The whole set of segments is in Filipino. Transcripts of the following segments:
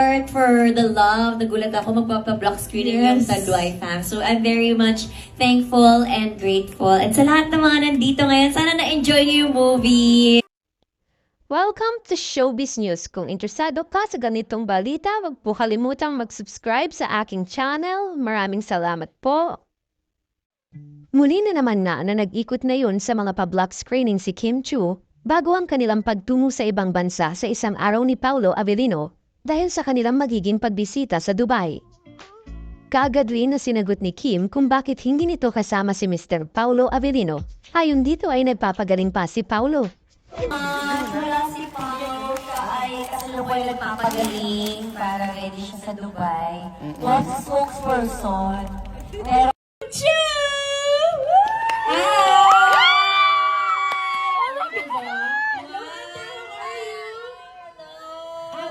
support, for the love. Nagulat ako magpapa-block screening Yes. Tadway fam. So I'm very much thankful and grateful. And sa lahat ng mga nandito ngayon, sana na-enjoy niyo yung movie. Welcome to Showbiz News. Kung interesado ka sa ganitong balita, huwag po kalimutang mag-subscribe sa aking channel. Maraming salamat po. Muli na naman nga na nag-ikot na yun sa mga pa-block screening si Kim Chu bago ang kanilang pagtungo sa ibang bansa sa isang araw ni Paulo Avellino dahil sa kanilang magiging pagbisita sa Dubai. Kaagad rin na sinagot ni Kim kung bakit hindi nito kasama si Mr. Paulo Avellino. Ayon dito ay nagpapagaling pa si Paulo. Ah, wala si Paolo ay kasalukuyan nagpapagaling para ready siya sa Dubai. Was spokesperson. Pero...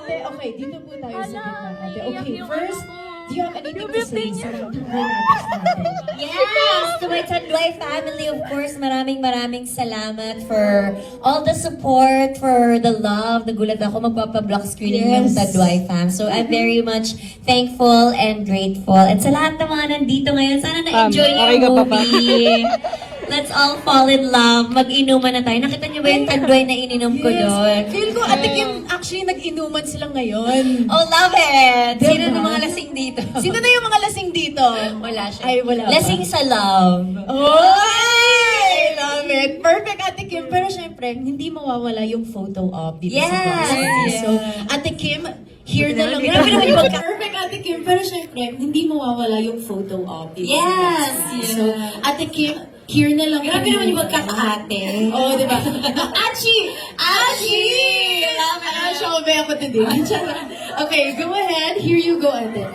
Ate, okay, dito po tayo sa gitna, ate. Okay, first, do you have anything to say sa natin? Yes! To my Tadway family, of course, maraming maraming salamat for all the support, for the love. Nagulat ako magpapa-block screening Yes. Tadway fam. So I'm very much thankful and grateful. And sa lahat ng mga nandito ngayon, sana na-enjoy niyo okay yung ka pa ba? movie. Let's all fall in love. Mag-inuman na tayo. Nakita niyo ba yung Tadway na ininom ko doon? Feel ko, ate Kim, actually, nag-inuman sila ngayon. Oh, love it! Sino Diba? ng mga lasing dito? Sino na yung mga lasing dito? Wala siya. Ay, wala? Lasing sa love. Oy! Love it! Perfect, Ate Kim. Pero syempre, hindi mawawala yung photo op dito sa Yes! Block City. So, Ate Kim, here na lang. Grabe naman yung Perfect, Ate Kim. Pero syempre, hindi mawawala yung photo op dito Yes! sa City. So, Ate Kim, here na lang. Grabe naman yung magkakaate. Oo, oh, di ba? Achi! Achi! Love it. Siya ko ba ako today? Okay, go ahead. Here you go, ate. Po.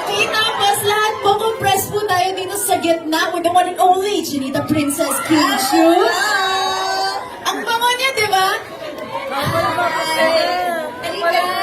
Okay, tapos lahat po, compress po tayo dito sa gitna with the one and only Chinita Princess Kim Chu. Ang bango niya, di ba? Halika.